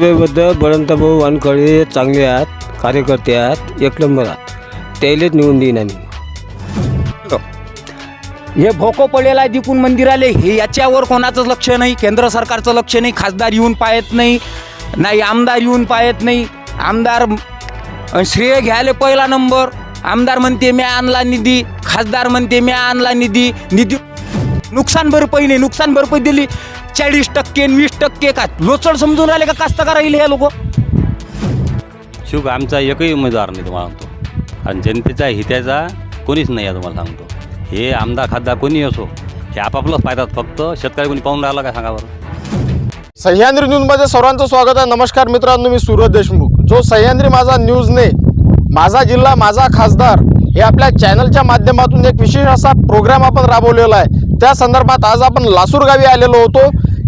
सभेबद्दल बळंतभाऊ वानखळे चांगले आहात कार्यकर्ते आहात एक नंबर आहात. त्यालेच निवडून देईन आम्ही हे भोको पडलेला आहे दिकून मंदिराले हे याच्यावर कोणाचं लक्ष नाही केंद्र सरकारचं लक्ष नाही खासदार येऊन पाहत नाही नाही आमदार येऊन पाहत नाही. आमदार श्रेय घ्यायला पहिला नंबर. आमदार म्हणते मी आणला निधी. खासदार म्हणते मी आणला निधी. निधी नुकसान भरपाई नाही नुकसान भरपाई दिली. चाळीस टक्के वीस टक्के का लोचड समजून राहिले का कास्तकार राहिले हे लोक? शुभ आमचा एकही उमेदवार नाही तुम्हाला सांगतो. आणि जनतेचा हिताचा कोणीच नाही आहे तुम्हाला सांगतो. हे आमदार खासदार कोणी असो हे आपापलंच पाहतात फक्त. शेतकरी कोणी पाहून राहिला का सांगा बरं? सह्याद्री न्यूजमध्ये सर्वांचं स्वागत आहे. नमस्कार मित्रांनो मी सूरज देशमुख. जो सह्याद्री माझा न्यूजने माझा जिल्हा माझा खासदार हे आपल्या चॅनलच्या माध्यमातून एक विशेष असा प्रोग्राम आपण राबवलेला आहे. त्या संदर्भात आज आपण लासूर गावी आलेलो होतो.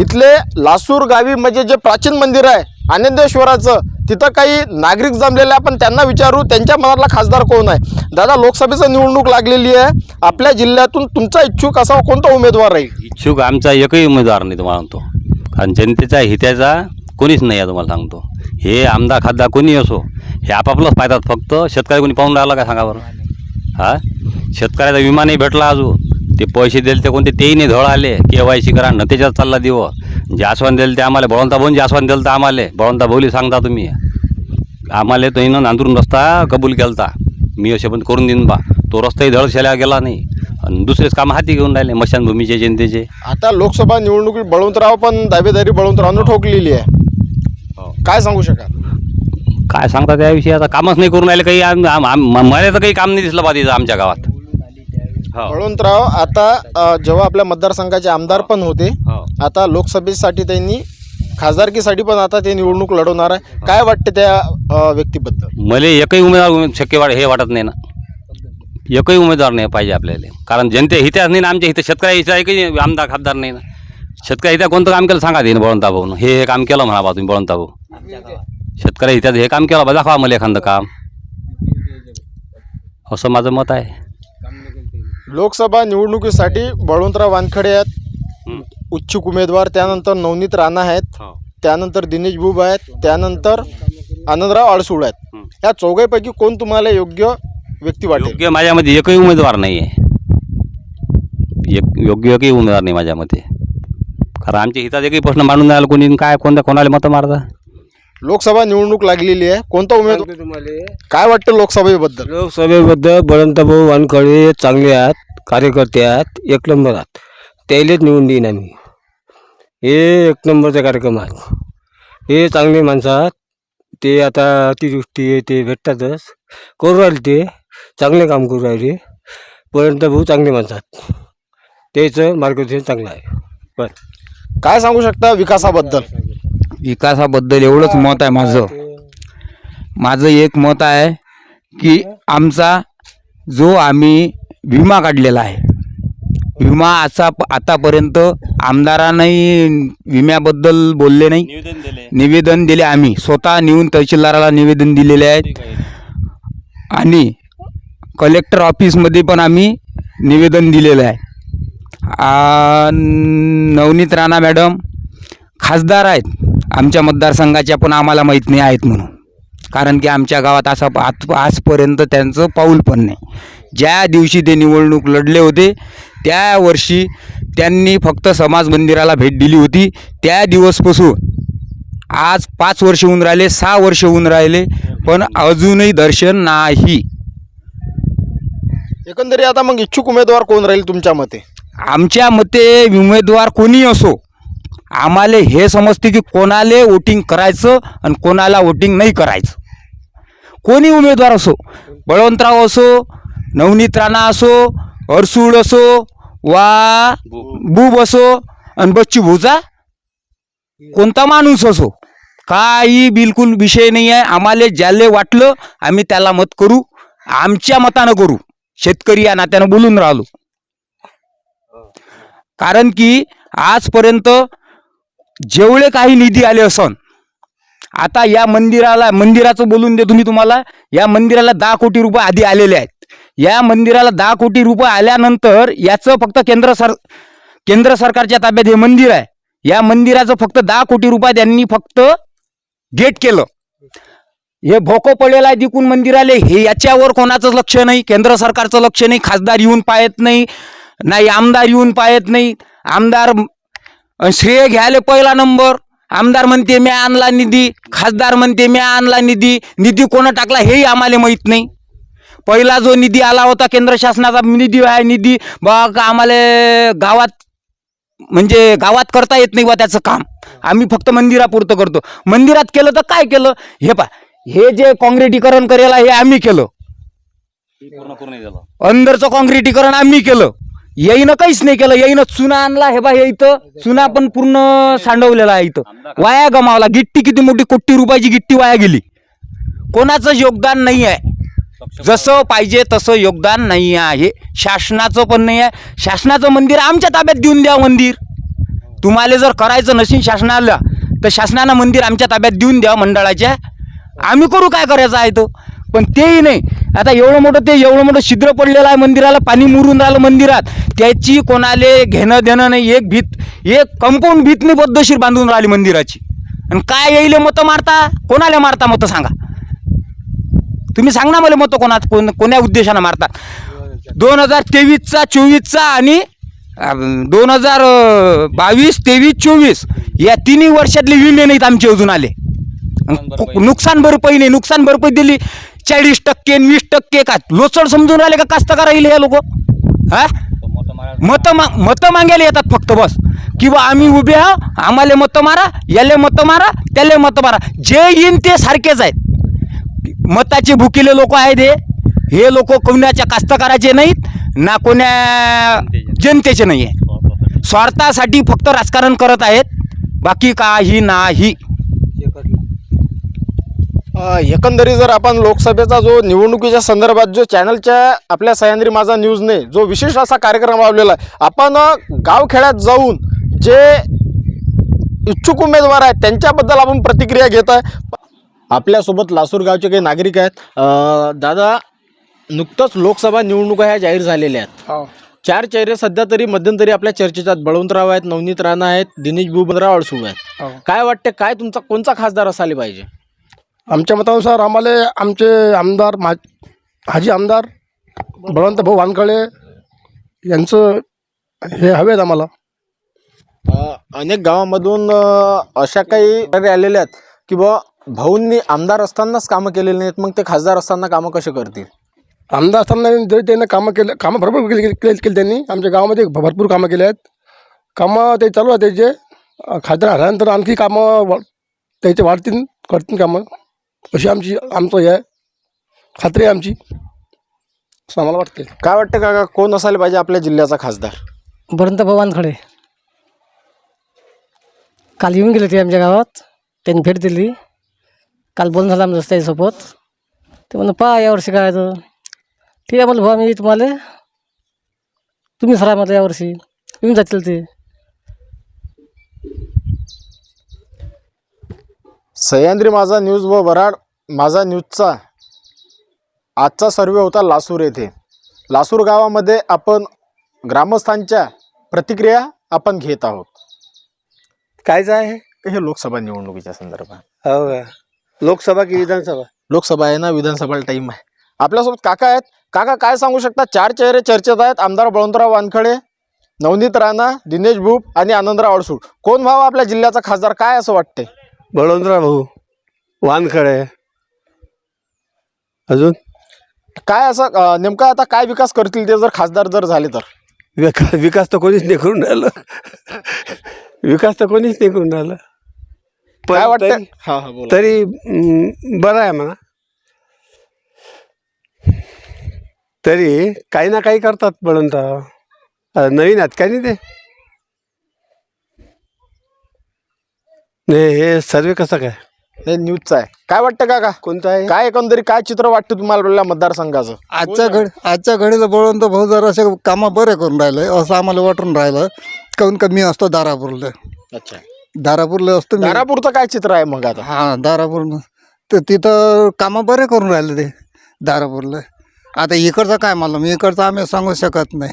इथले लासूर गावी म्हणजे जे प्राचीन मंदिर आहे आनंदेश्वराचं तिथं काही नागरिक जमलेले आहे आपण त्यांना विचारू त्यांच्या मनातला खासदार कोण आहे? दादा लोकसभेचं निवडणूक लागलेली आहे. आपल्या जिल्ह्यातून तुमचा इच्छुक असा कोणता उमेदवार राहील? इच्छुक आमचा एकही उमेदवार नाही तुम्हाला सांगतो. आणि जनतेचा हिताचा कोणीच नाही आहे तुम्हाला सांगतो. हे आमदार खासदार कोणी असो हे आपापलंच पाहतात फक्त. शेतकरी कोणी पाहून राहिला का सांगा बरं? हा? शेतकऱ्याचा विमा नाही भेटला अजून. ते पैसे दिले ते कोणते तेही नाही धड आले के वाय सी करा न त्याच्यात चालला दिव जे आसवान दिलं ते आम्हाला बळवंता भाऊन जे आसवान दिलं तर आम्हाला बळवंता भाऊली सांगता तुम्ही आम्हाला तो नांदूरून रस्ता कबूल केलता मी असे पण करून देईन बा तो रस्ताही धड शेल्या गेला नाही आणि दुसरेच काम हाती घेऊन राहिले मशानभूमीचे जनतेचे आता लोकसभा निवडणुकीत बळवंतराव पण दावेदारी बळवंतरावनं ठोकलेली आहे काय सांगू शकाल काय सांगता त्याविषयी आता कामच नाही करून राहिले काही मला तर काही काम नाही दिसलं बा तिथं आमच्या गावात हो बळवंतराव आता अ, जेव्हा आपल्या मतदारसंघाचे आमदार पण होते हो. आता लोकसभेसाठी त्यांनी खासदारकीसाठी पण आता ते निवडणूक लढवणार आहे. काय वाटते त्या अ, व्यक्तीबद्दल? मला एकही उमेदवार उमे- शक्य वाट हे वाटत नाही ना. एकही उमेदवार नाही पाहिजे आपल्याला. कारण जनते हिताच नाही ना आमच्या इथं. शेतकऱ्या हिता एकही आमदार खासदार नाही ना. शेतकऱ्या हिता कोणतं काम केलं सांगा ते बळवंता भाऊन हे हे काम केलं म्हणा बा तुम्ही बळवंता भाऊ. शेतकऱ्या हिताचं हे काम केलं बा. दाखवा मला एखादं काम. असं माझं मत आहे. लोकसभा निवडणुकीसाठी बळवंतराव वानखडे आहेत. हं. इच्छुक उमेदवार त्यानंतर नवनीत राणा आहेत. त्यानंतर दिनेश बुब आहेत. त्यानंतर आनंदराव अडसूळ आहेत. या चौघांपैकी कोण तुम्हाला योग्य व्यक्ती वाटेल? योग्य माझ्यामध्ये एकही उमेदवार नाही आहे एक योग्य एकही उमेदवार नाही माझ्या मते कारण आमच्या हितात एकही प्रश्न मांडून द्यायला कोणी काय कोणत्या कोणाला मतं मारता? लोकसभा निवडणूक लागलेली आहे. कोणता उमेदवार? तुम्हाला. काय वाटतं लोकसभेबद्दल? लोकसभेबद्दल बळवंतभाऊ वानखळे चांगले आहेत. कार्यकर्ते आहेत एक नंबर आहात. त्यालेच निवडून देईन आम्ही. हे एक नंबरचा कार्यक्रम आहेत हे चांगले माणसं आहात. ते आता अतिवृष्टी ते भेटतातच. करू राहिले ते. चांगले काम करू राहिले. बळवंतभाऊ चांगले माणसं आहेत. त्याचं मार्गदर्शन चांगलं आहे. बस. काय सांगू शकता विकासाबद्दल? विकासाबद्दल एवढंच मत आहे माझं. माझं एक मत आहे की आमचा जो आम्ही विमा काढलेला आहे. विमा असा आतापर्यंत आमदारांनाही विम्याबद्दल बोलले नाही. निवेदन दिले. निवेदन दिले आम्ही. स्वतः नेऊन तहसीलदाराला निवेदन दिलेले आहे. आणि कलेक्टर ऑफिसमध्ये पण आम्ही निवेदन दिलेलं आहे. नवनीत राणा मॅडम खासदार आहेत. आमच्या मतदारसंघाच्या पण आम्हाला माहीत नाही आहेत म्हणून. कारण की आमच्या गावात असा आत आजपर्यंत त्यांचं पाऊल पण नाही. ज्या दिवशी ते निवडणूक लढले होते त्या वर्षी त्यांनी फक्त समाज मंदिराला भेट दिली होती. त्या दिवसपासून आज पाच वर्ष होऊन राहिले सहा वर्ष होऊन राहिले पण अजूनही दर्शन नाही. एकंदरीत आता मग इच्छुक उमेदवार कोण राहील तुमच्या मते? आमच्या मते उमेदवार कोणी असो आम्हाला हे समजते की कोणाला वोटिंग करायचं आणि कोणाला वोटिंग नाही करायचं. कोणी उमेदवार असो बळवंतराव असो नवनीत राणा असो अरसूळ असो वा बुब असो आणि बच्चू भुजा कोणता माणूस असो काही बिलकुल विषय नाही आहे आम्हाला ज्याले वाटलं आम्ही त्याला मत करू आमच्या मतानं करू. शेतकरी या नात्यानं बोलून राहिलो. कारण की आजपर्यंत जेवढे काही निधी आले असन आता या मंदिराला मंदिराचं बोलून देतो मी तुम्हाला या मंदिराला दहा कोटी रुपये आधी आलेले आहेत. या मंदिराला दहा कोटी रुपये आल्यानंतर याचं फक्त केंद्र सर केंद्र सरकारच्या ताब्यात हे मंदिर आहे. या मंदिराचं फक्त दहा कोटी रुपये त्यांनी फक्त गेट केलं. हे भोको पडलेला आहे दिकून मंदिराले हे याच्यावर कोणाचं लक्ष नाही केंद्र सरकारचं लक्ष नाही खासदार येऊन पाहत नाही नाही आमदार येऊन पाहत नाही. आमदार श्रेय घ्यायला पहिला नंबर. आमदार म्हणते मी आणला निधी. खासदार म्हणते मी आणला निधी. निधी कोणा टाकला हेही आम्हाला माहीत नाही. पहिला जो निधी आला होता केंद्र शासनाचा निधी आहे निधी बघ आम्हाला गावात म्हणजे गावात करता येत नाही बा त्याचं काम. आम्ही फक्त मंदिरापुरतं करतो. मंदिरात केलं तर काय केलं? हे पा हे जे काँक्रिटीकरण करायला आहे, हे आम्ही केलं. अंदरचं काँक्रिटीकरण आम्ही केलं. येईनं काहीच नाही केलं. येईनं चुना आणला. हे बा हे इथं चुना पण पूर्ण सांडवलेला आहे इथं. वाया गमावला. गिट्टी किती मोठी? कोटी रुपयाची गिट्टी वाया गेली. कोणाचं योगदान नाही आहे. जसं पाहिजे तसं योगदान नाही आहे. शासनाचं पण नाही आहे. शासनाचं मंदिर आमच्या ताब्यात देऊन द्या मंदिर. तुम्हाला जर करायचं नसेल शासनाला तर शासनानं मंदिर आमच्या ताब्यात देऊन द्या मंडळाच्या. आम्ही करू काय करायचं आहे तो? पण तेही नाही. आता एवढं मोठं ते एवढं मोठं छिद्र पडलेलं आहे मंदिराला पाणी मुरून राहिलं मंदिरात. त्याची कोणाले घेणं देणं नाही. एक भीत एक कंपाऊंड भीत नाही पद्धतशीर बांधून राहिली मंदिराची. आणि काय येईल मतं मारता? कोणाला मारता मतं सांगा? तुम्ही सांग ना मला मतं कोणा कोण कोण्या उद्देशानं मारतात. दोन हजार तेवीसचा चोवीसचा आणि दोन हजार बावीस तेवीस चोवीस या तिन्ही वर्षातले विमे नाहीत आमचे अजून आले. नुकसान भरपाई नाही. नुकसान भरपाई दिली. चाळीस टक्के वीस टक्के का? लोचड समजून राहिले का कास्तकार राहिले हे लोक? हा? मतं मा मतं मागायला येतात फक्त बस. किंवा आम्ही उभे आहो आम्हाला मतं मारा याले मतं मारा त्याले मतं मारा. जे येईन ते सारखेच आहेत. मताचे भुकिले लोक आहेत हे. हे लोक कोणाच्या कास्तकाराचे नाहीत ना कोण्या जनतेचे नाही आहे स्वार्थासाठी फक्त राजकारण करत आहेत. बाकी काही नाही. एकंदरीत जर आपण लोकसभेचा जो निवडणुकीच्या संदर्भात जो चॅनलच्या आपल्या सह्याद्री माझा न्यूजने जो विशेष असा कार्यक्रम लावलेला आहे आपण गावखेड्यात जाऊन जे इच्छुक उमेदवार आहेत त्यांच्याबद्दल आपण प्रतिक्रिया घेत आहे. आपल्यासोबत लासूर गावचे काही नागरिक आहेत. अ, दादा नुकतंच लोकसभा निवडणुका ह्या जाहीर झालेल्या आहेत. चार चेहरे सध्या तरी मध्यंतरी आपल्या चर्चेतात बळवंतराव आहेत नवनीत राणा आहेत दिनेश बुबनराव अडसूळ आहेत. काय वाटते काय तुमचा कोणचा खासदार असायला पाहिजे? आमच्या मतानुसार आम्हाला आमचे आमदार मा हाजी आमदार बळवंत भाऊ वानखळे यांचं हे हवेत आम्हाला. अ, अनेक गावामधून अ, अशा काही तक्रारी आलेल्या आहेत की बा भाऊंनी आमदार असतानाच कामं केलेली नाहीत मग ते खासदार असताना कामं कसे करतील? आमदार असताना जरी त्यांनी कामं केले कामं भरपूर केली केली केली त्यांनी. आमच्या गावामध्ये भ- भरपूर कामं केली आहेत. कामं ते चालू आहे त्याचे अ, खासदार झाल्यानंतर आणखी कामं वा- त्याचे वाढतील करतील कामं. अशी आमची आमचं हे आहे. खात्री आहे आमची. असं आम्हाला वाटते काय वाटतं का कोण असायला पाहिजे आपल्या जिल्ह्याचा खासदार? बरंत वानखडे काल येऊन गेले ते आमच्या गावात. त्यांनी भेट दिली. काल बोलणं झालं आमचं त्याच्यासोबत. ते म्हणलं पहा यावर्षी तर ठीक आहे म्हणलं भाऊ मी तुम्हाला तुम्ही सरा म्हटलं यावर्षी येऊन जातील ते. सह्याद्री माझा न्यूज व वराड माझा न्यूजचा आजचा सर्वे होता लासूर येथे. लासूर गावामध्ये आपण ग्रामस्थांच्या प्रतिक्रिया आपण घेत आहोत. कायच आहे? हे लोकसभा निवडणुकीच्या संदर्भात. हो का? लोकसभा की विधानसभा? लोकसभा आहे ना विधानसभेला टाईम आहे. आपल्यासोबत काका आहेत. काका काय सांगू शकता? चार चेहरे चर्चेत आहेत. आमदार बळवंतराव वानखडे नवनीत राणा दिनेश भूप आणि आनंदराव अडसूळ. कोण भाव आपल्या जिल्ह्याचा खासदार? काय असं वाटते बळवंतराव भाऊ वानखडे. अजून? काय असं अं, नेमका आता काय विकास करतील ते जर खासदार जर झाले तर? विकास विकास तर कोणीच नाही करून राहिलं. विकास तर कोणीच नाही करून राहिलं. पण काय वाटतं? तरी- हा हा बोला. तरी बरं आहे म्हणा. तरी काही ना काही करतात बळवंत आता नवीन आहेत काय नाही ते? नाही हे सर्वे कसं काय? नाही न्यूजचा आहे. काय वाटतं काका? कोणतं आहे? काय एकंदरी काय चित्र वाटतं तुम्हाला आपल्या मतदारसंघाचं? आजच्या घडी आजच्या घडीला बळवंत भाऊ जर असे कामं बरे करून राहिले असं आम्हाला वाटून राहिलं. काऊन का मी असतो दारापूरला. अच्छा. दारापूरला असतो मी. दारापूरचं काय चित्र आहे मग आता? हां दारापूर तर तिथं कामं बरे करून राहिले ते दारापूरला. आता इकडचं काय मला मी इकडचं आम्ही सांगू शकत नाही.